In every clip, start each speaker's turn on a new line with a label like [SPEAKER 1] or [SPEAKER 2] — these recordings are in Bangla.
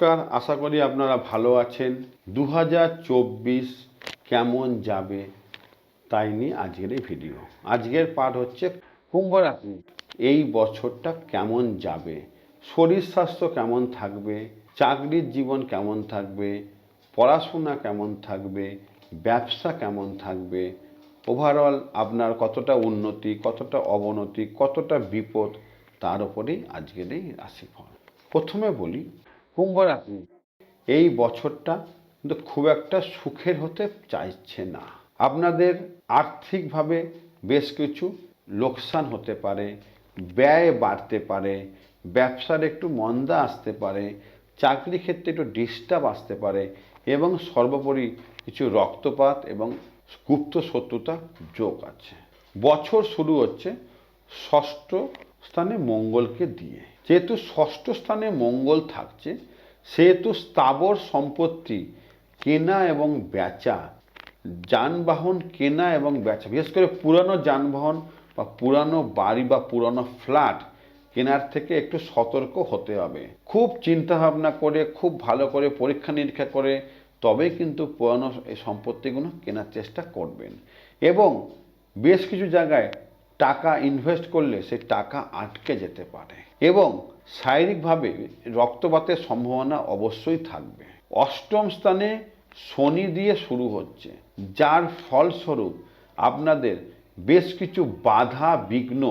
[SPEAKER 1] নমস্কার, আশা করি আপনারা ভালো আছেন। দু হাজার চব্বিশ কেমন যাবে তাই নিয়ে আজকের এই ভিডিও আজকের পাঠ হচ্ছে কুম্ভ রাশি এই বছরটা কেমন যাবে? শরীর স্বাস্থ্য কেমন থাকবে? চাকরির জীবন কেমন থাকবে? পড়াশোনা কেমন থাকবে? ব্যবসা কেমন থাকবে? ওভারঅল আপনার কতটা উন্নতি, কতটা অবনতি, কতটা বিপদ, তার উপরেই আজকের এই রাশিফল। প্রথমে বলি রাশি এই বছরটা কিন্তু খুব একটা সুখের হতে চাইছে না। আপনাদের আর্থিকভাবে বেশ কিছু লোকসান হতে পারে, ব্যয় বাড়তে পারে, ব্যবসার একটু মন্দা আসতে পারে, চাকরি ক্ষেত্রে একটু ডিস্টার্ব আসতে পারে এবং সর্বোপরি কিছু রক্তপাত এবং গুপ্ত শত্রুতা যোগ আছে। বছর শুরু হচ্ছে ষষ্ঠ স্থানে মঙ্গলকে দিয়ে। যেহেতু ষষ্ঠ স্থানে মঙ্গল থাকছে, সেহেতু স্থাবর সম্পত্তি, কেনা এবং বেচা, যানবাহন কেনা এবং বেচা, বিশেষ করে পুরানো যানবাহন বা পুরানো বাড়ি বা পুরানো ফ্ল্যাট কেনার থেকে একটু সতর্ক হতে হবে। খুব চিন্তা ভাবনা করে, খুব ভালো করে পরীক্ষা নিরীক্ষা করে তবেই কিন্তু পুরানো সম্পত্তিগুলো কেনার চেষ্টা করবেন। এবং বেশ কিছু জায়গায় টাকা ইনভেস্ট করলে সেই টাকা আটকে যেতে পারে। এবং শারীরিকভাবে রক্তপাতের সম্ভাবনা অবশ্যই থাকবে। অষ্টম স্থানে শনি দিয়ে শুরু হচ্ছে, যার ফলস্বরূপ আপনাদের বেশ কিছু বাধা বিঘ্ন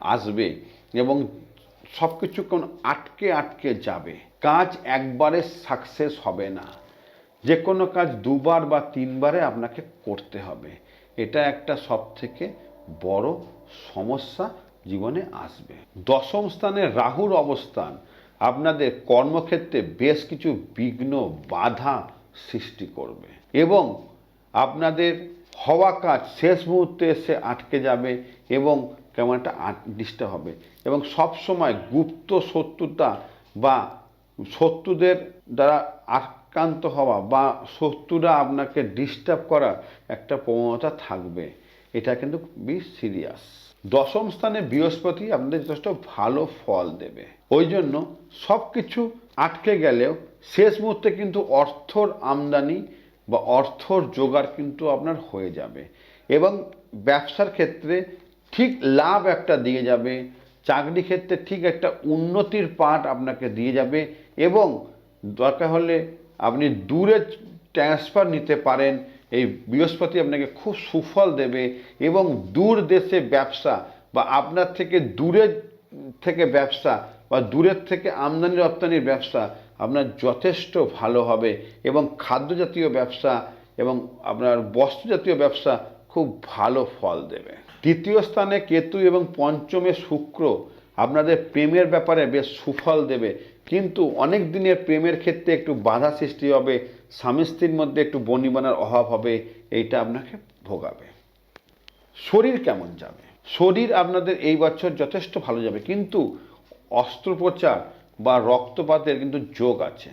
[SPEAKER 1] আসবে এবং সব কিছু কোন আটকে আটকে যাবে। কাজ একবারে সাকসেস হবে না। যে কোনো কাজ দুবার বা তিনবারে আপনাকে করতে হবে। এটা একটা সব থেকে বড় সমস্যা জীবনে আসবে। দশম স্থানে রাহুর অবস্থান। আপনাদের কর্মক্ষেত্রে বেশ কিছু বিঘ্ন, বাধা সৃষ্টি করবে এবং আপনাদের হওয়া কাজ শেষ মুহূর্তে এসে আটকে যাবে এবং কেমন একটা ডিস্টার্ব হবে এবং সব সময় গুপ্ত শত্রুতা বা শত্রুদের দ্বারা আক্রান্ত হওয়া বা শত্রুরা আপনাকে ডিস্টার্ব করার একটা প্রবণতা থাকবে। এটা কিন্তু খুবই সিরিয়াস দশম স্থানে বৃহস্পতি আপনাদের যথেষ্ট ভালো ফল দেবে। ওই জন্য সব কিছু আটকে গেলেও শেষ মুহূর্তে কিন্তু অর্থর আমদানি বা অর্থর জোগাড় কিন্তু আপনার হয়ে যাবে। এবং ব্যবসার ক্ষেত্রে ঠিক লাভ একটা দিয়ে যাবে, চাকরি ক্ষেত্রে ঠিক একটা উন্নতির পাঠ আপনাকে দিয়ে যাবে এবং দরকার হলে আপনি দূরে ট্রান্সফার নিতে পারেন এই বৃহস্পতি আপনাকে খুব সুফল দেবে এবং দূর দেশে ব্যবসা বা আপনার থেকে দূরে থেকে ব্যবসা বা দূরের থেকে আমদানি রপ্তানির ব্যবসা আপনার যথেষ্ট ভালো হবে এবং খাদ্য জাতীয় ব্যবসা এবং আপনার বস্ত্র জাতীয় ব্যবসা খুব ভালো ফল দেবে। তৃতীয় স্থানে কেতু এবং পঞ্চমে শুক্র আপনাদের প্রেমের ব্যাপারে বেশ সুফল দেবে। কিন্তু অনেক দিনের প্রেমের ক্ষেত্রে একটু বাধা সৃষ্টি হবে, স্বামী স্ত্রীর মধ্যে একটু বনিবনার অভাব হবে, এইটা আপনাকে ভোগাবে। শরীর কেমন যাবে? শরীর আপনাদের এই বছর যথেষ্ট ভালো যাবে, কিন্তু অস্ত্রোপচার বা রক্তপাতের কিন্তু যোগ আছে।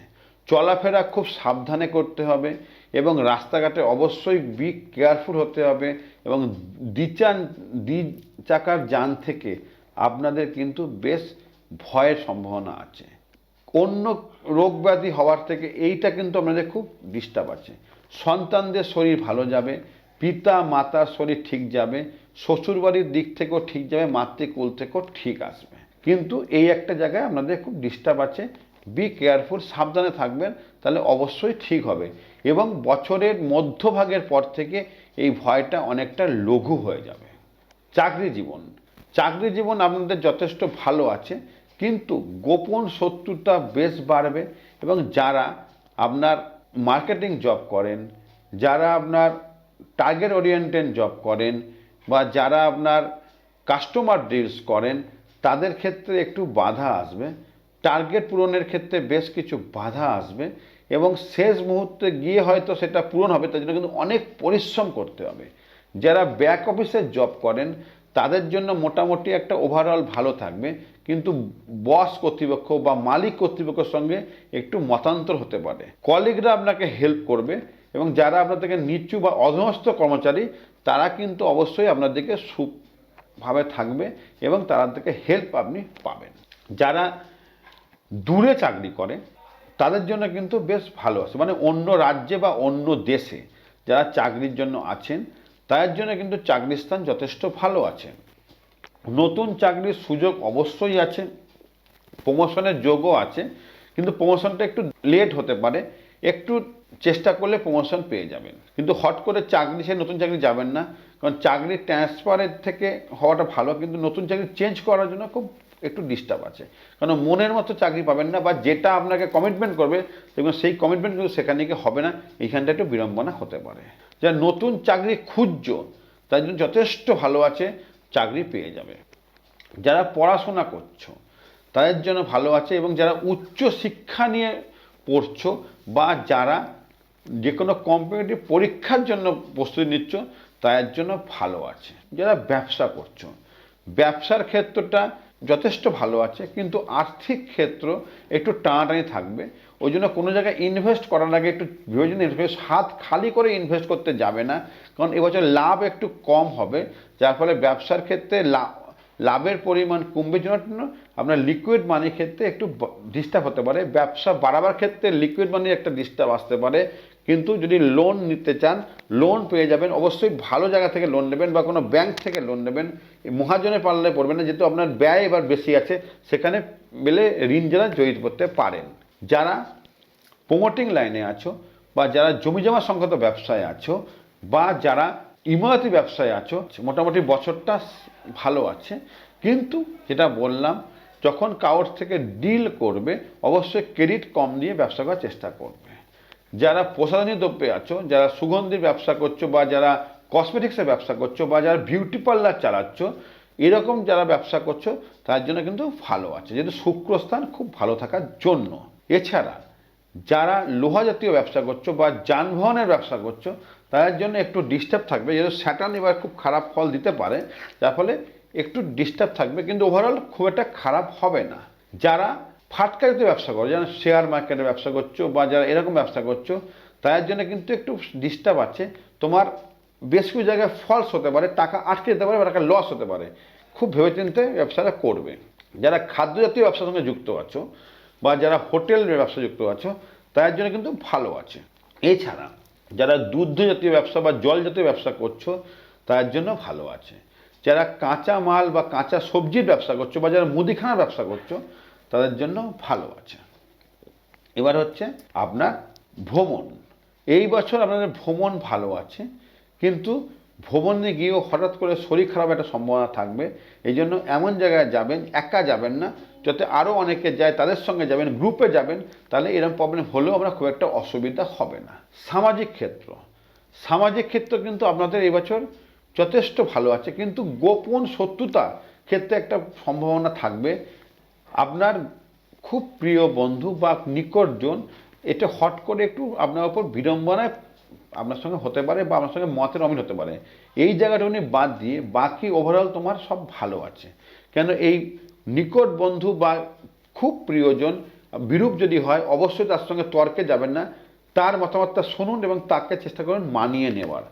[SPEAKER 1] চলাফেরা খুব সাবধানে করতে হবে এবং রাস্তাঘাটে অবশ্যই বি কেয়ারফুল হতে হবে এবং দ্বিচান দ্বি চাকার যান থেকে আপনাদের কিন্তু বেশ ভয়ের সম্ভাবনা আছে। অন্য রোগ ব্যাধি হওয়ার থেকে এইটা কিন্তু আপনাদের খুব ডিস্টার্ব আছে। সন্তানদের শরীর ভালো যাবে, পিতা, মাতার শরীর ঠিক যাবে, শ্বশুরবাড়ির দিক থেকেও ঠিক যাবে, মাতৃকুল থেকেও ঠিক আসবে। কিন্তু এই একটা জায়গায় আপনাদের খুব ডিস্টার্ব আছে। বি কেয়ারফুল সাবধানে থাকবেন, তাহলে অবশ্যই ঠিক হবে। এবং বছরের মধ্যভাগের পর থেকে এই ভয়টা অনেকটা লঘু হয়ে যাবে। চাকরি জীবন। চাকরি জীবন আপনাদের যথেষ্ট ভালো আছে, কিন্তু গোপন শত্রুতা বেশ বাড়বে এবং যারা আপনার মার্কেটিং জব করেন, যারা আপনার টার্গেট ওরিয়েন্টেড জব করেন বা যারা আপনার কাস্টমার ডিলস করেন, তাদের ক্ষেত্রে একটু বাধা আসবে। টার্গেট পূরণের ক্ষেত্রে বেশ কিছু বাধা আসবে এবং শেষ মুহূর্তে গিয়ে হয়তো সেটা পূরণ হবে, তার জন্য কিন্তু অনেক পরিশ্রম করতে হবে। যারা ব্যাক অফিসে জব করেন তাদের জন্য মোটামুটি একটা ওভারঅল ভালো থাকবে। কিন্তু বস কর্তৃপক্ষ বা মালিক কর্তৃপক্ষের সঙ্গে একটু মতান্তর হতে পারে। কলিগরা আপনাকে হেল্প করবে এবং যারা আপনাদেরকে নিচু বা অধমস্থ কর্মচারী, তারা কিন্তু অবশ্যই আপনাদেরকে সুভাবে থাকবে এবং তারা থেকে হেল্প আপনি পাবেন। যারা দূরে চাকরি করে, তাদের জন্য কিন্তু বেশ ভালো আছে। মানে অন্য রাজ্যে বা অন্য দেশে যারা চাকরির জন্য আছেন তাদের জন্য কিন্তু চাকরির স্থান যথেষ্ট ভালো আছে। নতুন চাকরির সুযোগ অবশ্যই আছে প্রমোশনের যোগও আছে, কিন্তু প্রমোশনটা একটু লেট হতে পারে, একটু চেষ্টা করলে প্রমোশন পেয়ে যাবেন। কিন্তু হট করে চাকরি, সে নতুন চাকরি যাবেন না, কারণ চাকরি ট্রান্সফারের থেকে হওয়াটা ভালো, কিন্তু নতুন চাকরি চেঞ্জ করার জন্য খুব একটু ডিস্টার্ব আছে। কারণ মনের মতো চাকরি পাবেন না বা যেটা আপনাকে কমিটমেন্ট করবে, দেখবেন সেই কমিটমেন্ট কিন্তু সেখানে গিয়ে হবে না, এইখানটা একটু বিড়ম্বনা হতে পারে। যারা নতুন চাকরি খুঁজছো তার জন্য যথেষ্ট ভালো আছে, চাকরি পেয়ে যাবে। যারা পড়াশোনা করছ, তাদের জন্য ভালো আছে এবং যারা উচ্চ শিক্ষা নিয়ে পড়ছো বা যারা যে কোনো কম্পিটিটিভ পরীক্ষার জন্য প্রস্তুতি নিচ্ছ, তাদের জন্য ভালো আছে। যারা ব্যবসা করছ, ব্যবসার ক্ষেত্রটা যথেষ্ট ভালো আছে, কিন্তু আর্থিক ক্ষেত্র একটু টানাটানি থাকবে। ওই জন্য কোনো জায়গায় ইনভেস্ট করার আগে একটু বিবেচনা ইনভেস্ট হাত খালি করে ইনভেস্ট করতে যাবে না, কারণ এবছর লাভ একটু কম হবে, যার ফলে ব্যবসার ক্ষেত্রে লাভ লাভের পরিমাণ কমবে। জন্য আপনার লিকুইড মানির ক্ষেত্রে একটু ডিস্টার্ব হতে পারে। ব্যবসা বাড়াবার ক্ষেত্রে লিকুইড মানির একটা ডিস্টার্ব আসতে পারে। কিন্তু যদি লোন নিতে চান লোন পেয়ে যাবেন, অবশ্যই ভালো জায়গা থেকে লোন নেবেন বা কোনো ব্যাংক থেকে লোন নেবেন। মহাজনে পাল্লায় পড়বেন না, যেহেতু আপনার ব্যয় এবার বেশি আছে, সেখানে মেলে ঋণ যারা জড়িত করতে পারেন। যারা প্রমোটিং লাইনে আছো বা যারা জমি জমা সংক্রান্ত ব্যবসায় আছো বা যারা ইমারতি ব্যবসায় আছো, মোটামুটি বছরটা ভালো আছে। কিন্তু যেটা বললাম, যখন কাউর থেকে ডিল করবে, অবশ্যই ক্রেডিট কম দিয়ে ব্যবসা করার চেষ্টা করবে। যারা প্রসাধনী দ্রব্যে আছো, যারা সুগন্ধির ব্যবসা করছ বা যারা কসমেটিক্সের ব্যবসা করছ বা যারা বিউটি পার্লার চালাচ্ছ, এরকম যারা ব্যবসা করছ, তার জন্য কিন্তু ভালো আছে। যেহেতু শুক্রস্থান খুব ভালো থাকার জন্য। এছাড়া যারা লোহা জাতীয় ব্যবসা করছ বা যানবাহনের ব্যবসা করছ, তাদের জন্য একটু ডিস্টার্ব থাকবে। যেহেতু স্যাটার্ন এবার খুব খারাপ ফল দিতে পারে, যার ফলে একটু ডিস্টার্ব থাকবে, কিন্তু ওভারঅল খুব একটা খারাপ হবে না। যারা ফাটকারিতে ব্যবসা করো, যেমন শেয়ার মার্কেটে ব্যবসা করছ বা যারা এরকম ব্যবসা করছ, তাদের জন্য কিন্তু একটু ডিস্টার্ব আছে। তোমার বেশ কিছু জায়গায় ফলস হতে পারে, টাকা আটকে যেতে পারে বা টাকা লস হতে পারে। খুব ভেবেচিন্তে ব্যবসাটা করবে। যারা খাদ্য জাতীয় ব্যবসার সঙ্গে যুক্ত আছো বা যারা হোটেল ব্যবসা যুক্ত আছো, তাদের জন্য কিন্তু ভালো আছে। এছাড়া যারা দুগ্ধ জাতীয় ব্যবসা বা জল জাতীয় ব্যবসা করছ, তাদের জন্য ভালো আছে। যারা কাঁচা মাল বা কাঁচা সবজির ব্যবসা করছ বা যারা মুদিখানার ব্যবসা করছ তাদের জন্য ভালো আছে। এবার হচ্ছে আপনার ভ্রমণ। এই বছর আপনাদের ভ্রমণ ভালো আছে, কিন্তু ভ্রমণে গিয়েও হঠাৎ করে শরীর খারাপ একটা সম্ভাবনা থাকবে। এই জন্য এমন জায়গায় যাবেন, একা যাবেন না, যাতে আরও অনেকে যায়, তাদের সঙ্গে যাবেন গ্রুপে যাবেন, তাহলে এরকম প্রবলেম হলেও আমরা খুব একটা অসুবিধা হবে না। সামাজিক ক্ষেত্র। সামাজিক ক্ষেত্র কিন্তু আপনাদের এবছর যথেষ্ট ভালো আছে, কিন্তু গোপন শত্রুতা ক্ষেত্রে একটা সম্ভাবনা থাকবে। আপনার খুব প্রিয় বন্ধু বা নিকটজন, এটা হট করে একটু আপনার উপর বিড়ম্বনায় আপনার সঙ্গে হতে পারে বা আপনার সঙ্গে মতের অমিল হতে পারে। এই জায়গাটা উনি বাদ দিয়ে বাকি ওভারঅল তোমার সব ভালো আছে। কেন এই নিকট বন্ধু বা খুব প্রিয়জন বিরূপ যদি হয়, অবশ্যই তার সঙ্গে তর্কে যাবেন না। তার মতামতটা শুনুন এবং তাকে চেষ্টা করুন মানিয়ে নেওয়ার।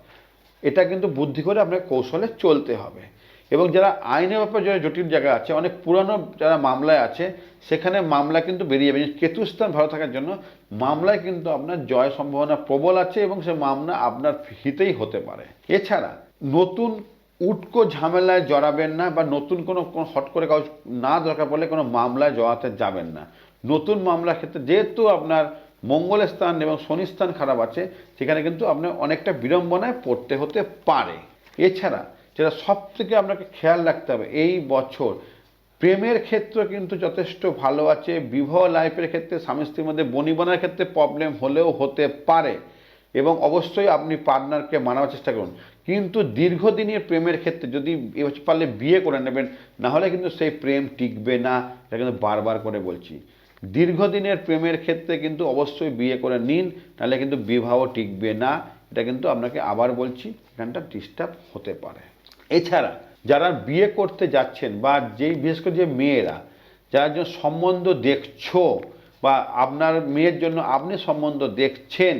[SPEAKER 1] এটা কিন্তু বুদ্ধি করে আপনাকে কৌশলে চলতে হবে। এবং যারা আইনের ব্যাপারে যারা জটিল জায়গা আছে, অনেক পুরানো যারা মামলায় আছে, সেখানে মামলা কিন্তু বেরিয়ে যাবে। কেতুস্থান ভালো থাকার জন্য মামলায় কিন্তু আপনার জয় সম্ভাবনা প্রবল আছে এবং সে মামলা আপনার হিতেই হতে পারে। এছাড়া নতুন উটকো ঝামেলায় জড়াবেন না বা নতুন কোনো কোনো হট করে কাগজ না দরকার পড়লে কোনো মামলায় জড়াতে যাবেন না। নতুন মামলার ক্ষেত্রে যেহেতু আপনার মঙ্গলের স্থান এবং শনি স্থান খারাপ আছে, সেখানে কিন্তু আপনার অনেকটা বিড়ম্বনায় পড়তে হতে পারে। এছাড়া যেটা সব থেকে আপনাকে খেয়াল রাখতে হবে, এই বছর প্রেমের ক্ষেত্র কিন্তু যথেষ্ট ভালো আছে, বিবাহ লাইফের ক্ষেত্রে স্বামী স্ত্রীর মধ্যে বনিবনার ক্ষেত্রে প্রবলেম হলেও হতে পারে এবং অবশ্যই আপনি পার্টনারকে মানাবার চেষ্টা করুন। কিন্তু দীর্ঘদিনের প্রেমের ক্ষেত্রে যদি পারলে বিয়ে করে নেবেন নাহলে কিন্তু সেই প্রেম টিকবে না, এটা কিন্তু বারবার করে বলছি। দীর্ঘদিনের প্রেমের ক্ষেত্রে কিন্তু অবশ্যই বিয়ে করে নিন, নাহলে কিন্তু বিবাহ টিকবে না, এটা কিন্তু আপনাকে আবার বলছি, এখানটা ডিস্টার্ব হতে পারে। এছাড়া যারা বিয়ে করতে যাচ্ছেন বা যেই বিশেষ করে যে মেয়েরা, যার জন্য সম্বন্ধ দেখছ বা আপনার মেয়ের জন্য আপনি সম্বন্ধ দেখছেন,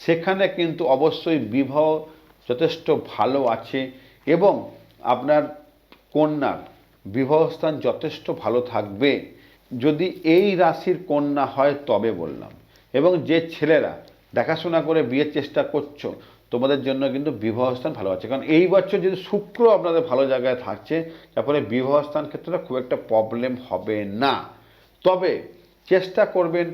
[SPEAKER 1] সেখানে কিন্তু অবশ্যই বিবাহ যথেষ্ট ভালো আছে এবং আপনার কন্যার বিবাহস্থান যথেষ্ট ভালো থাকবে। যদি এই রাশির কন্যা হয় তবে বললাম। এবং যে ছেলেরা দেখাশোনা করে বিয়ের চেষ্টা করছ তোমাদের জন্য কিন্তু বিবাহস্থান ভালো আছে। কারণ এই বছর যদি শুক্র আপনাদের ভালো জায়গায় থাকছে, তারপরে বিবাহ স্থান ক্ষেত্রে খুব একটা প্রবলেম হবে না। তবে চেষ্টা করবেন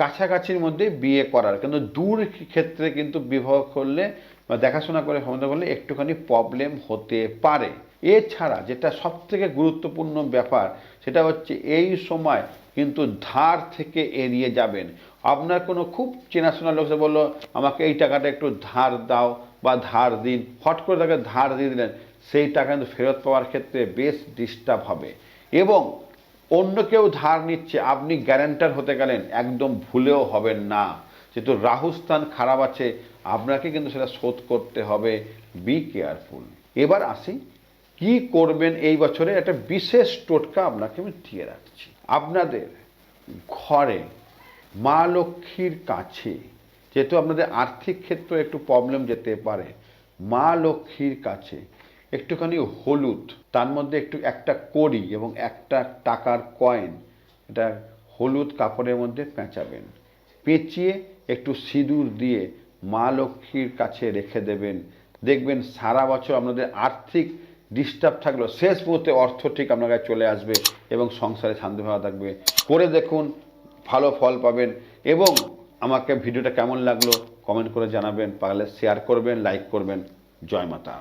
[SPEAKER 1] কাছাকাছির মধ্যে বিয়ে করার। কিন্তু দূর ক্ষেত্রে কিন্তু বিবাহ করলে বা দেখাশোনা করে ক্ষমতা করলে একটুখানি প্রবলেম হতে পারে। এছাড়া যেটা সব থেকে গুরুত্বপূর্ণ ব্যাপার, সেটা হচ্ছে এই সময় কিন্তু ধার থেকে এড়িয়ে যাবেন। আপনার কোনো খুব চেনাশোনা লোক বলল, আমাকে এই টাকাটা একটু ধার দাও বা ধার দিন। হট করে তাকে ধার দিয়ে দিলেন। সেই টাকা কিন্তু ফেরত পাওয়ার ক্ষেত্রে বেশ ডিস্টার্ব হবে। এবং অন্য কেউ ধার নিচ্ছে, আপনি গ্যারান্টার হতে গেলেন, একদম ভুলেও হবেন না। যেহেতু রাহু স্থান খারাপ আছে, আপনাকে কিন্তু সেটা শোধ করতে হবে। বি কেয়ারফুল এবার আসি, কি করবেন এই বছরে? একটা বিশেষ টোটকা আপনাকে আমি দিয়ে রাখছি। আপনাদের ঘরে মা লক্ষ্মীর কাছে, যেহেতু আপনাদের আর্থিক ক্ষেত্রে একটু প্রবলেম যেতে পারে, মা লক্ষ্মীর কাছে একটুখানি হলুদ, তার মধ্যে একটু একটা কড়ি এবং একটা টাকার কয়েন এটা হলুদ কাপড়ের মধ্যে পেঁচাবেন। পেঁচিয়ে একটু সিঁদুর দিয়ে মা লক্ষ্মীর কাছে রেখে দেবেন। দেখবেন সারা বছর আপনাদের আর্থিক ডিস্টার্ব থাকলেও শেষ মুহূর্তে অর্থ ঠিক আপনার কাছে চলে আসবে এবং সংসারে শান্তি ভালো থাকবে। করে দেখুন ভালো ফল পাবেন এবং আমাকে ভিডিওটা কেমন লাগল কমেন্ট করে জানাবেন। পারলে শেয়ার করবেন লাইক করবেন। জয় মাতা।